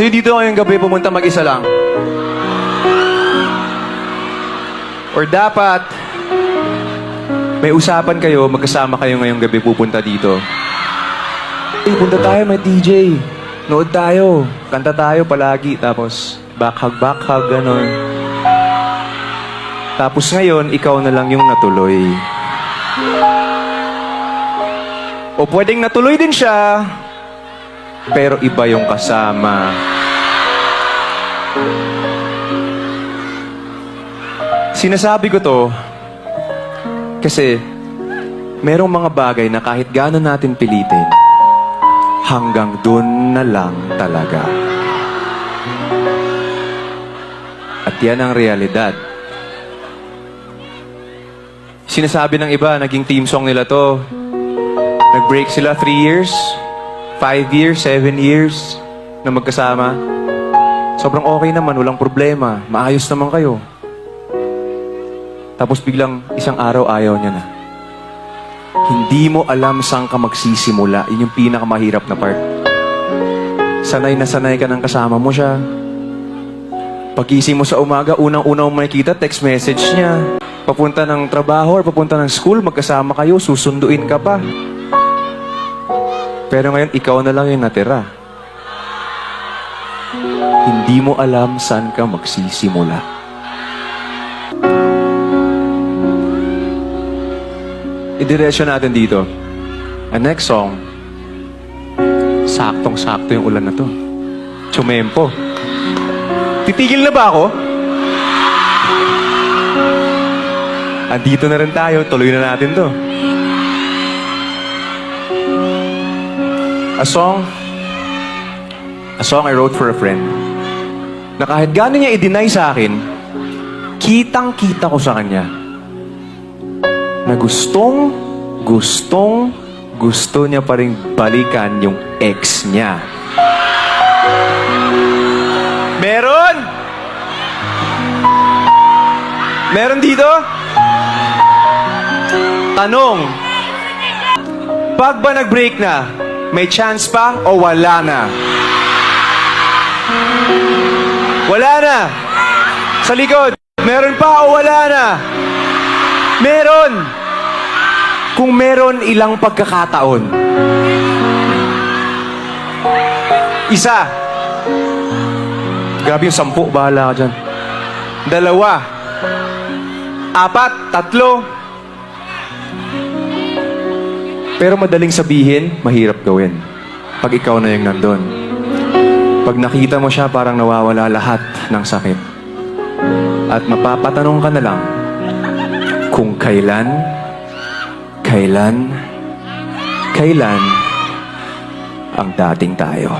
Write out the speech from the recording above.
So dito ngayong gabi pumunta mag-isa lang? Or dapat may usapan kayo, magkasama kayo ngayong gabi pupunta dito. Hey, punta tayo may DJ. Nood tayo. Kanta tayo palagi. Tapos bakhag bakhag ganon. Tapos ngayon, ikaw na lang yung natuloy. O pwedeng natuloy din siya, pero iba yung kasama. Sinasabi ko to kasi merong mga bagay na kahit gano'n natin pilitin, hanggang dun na lang talaga. At yan ang realidad. Sinasabi ng iba, naging team song nila to. Nag-break sila 3 years, 5 years, 7 years na magkasama. Sobrang okay naman, walang problema. Maayos naman kayo. Tapos biglang isang araw ayaw niya na. Hindi mo alam saan ka magsisimula. Yun yung pinakamahirap na part. Sanay na sanay ka ng kasama mo siya. Pagising mo sa umaga, unang-unang mo makikita, text message niya. Papunta ng trabaho or papunta ng school, magkasama kayo, susunduin ka pa. Pero ngayon, ikaw na lang yung natira. Hindi mo alam saan ka magsisimula. Idiretso natin dito. Ang next song, saktong-sakto yung ulan na to. Chumempo. Titigil na ba ako? Andito na rin tayo. Tuloy na natin to. A song, a song I wrote for a friend. Na kahit gano'n niya i-deny sa akin, kitang-kita ko sa kanya na gustong, gustong, gusto niya pa rin balikan yung ex niya. Meron! Meron dito? Tanong. Pag ba nag-break na, may chance pa o wala na? Wala na. Sa likod, meron pa o wala na? Meron. Kung meron, ilang pagkakataon? Isa. Grabe yung sampu, bahala ka dyan. Dalawa. Apat, tatlo. Pero madaling sabihin, mahirap gawin. Pag ikaw na yung nandun. Pag nakita mo siya, parang nawawala lahat ng sakit. At mapapatanong ka na lang, kung kailan, kailan, kailan ang dating tayo.